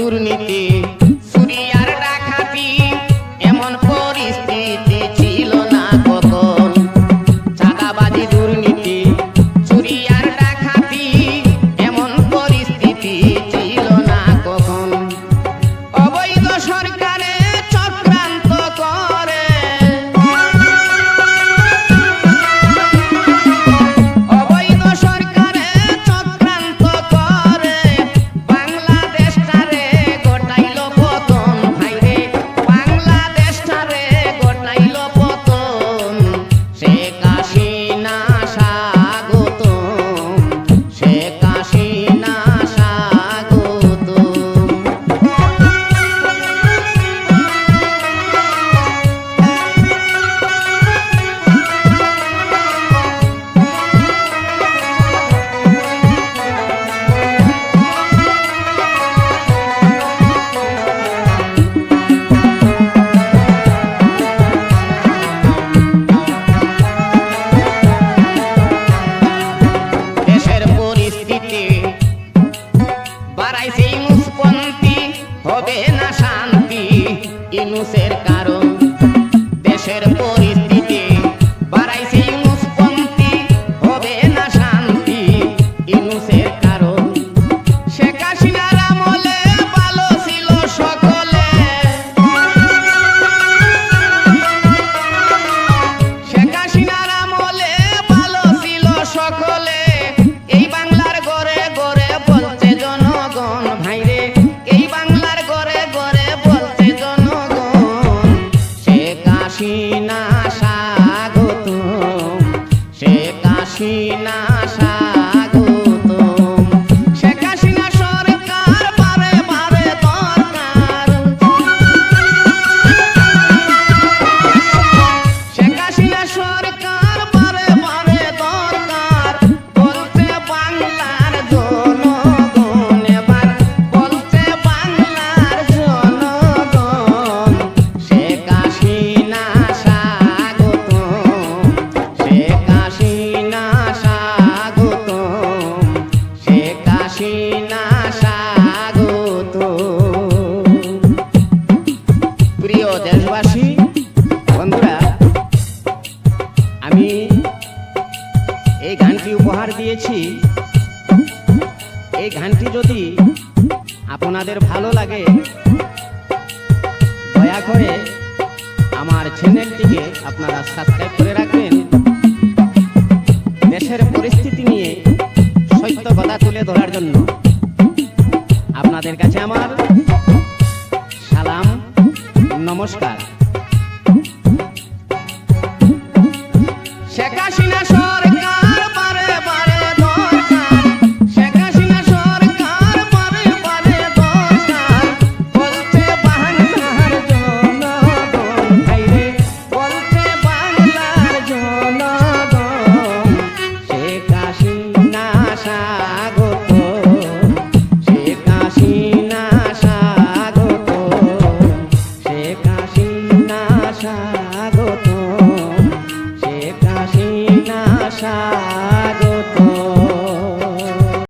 দুর্নীতি I'm not cerca. machine. প্রিয় দেশবাসী, বন্ধুরা, আমি এই গানটি উপহার দিয়েছি। এই গানটি যদি আপনাদের ভালো লাগে, দয়া করে আমার চ্যানেলটিকে আপনারা সাবস্ক্রাইব ধারা তুলে ধরার জন্য। আপনাদের কাছে আমার সালাম নমস্কার।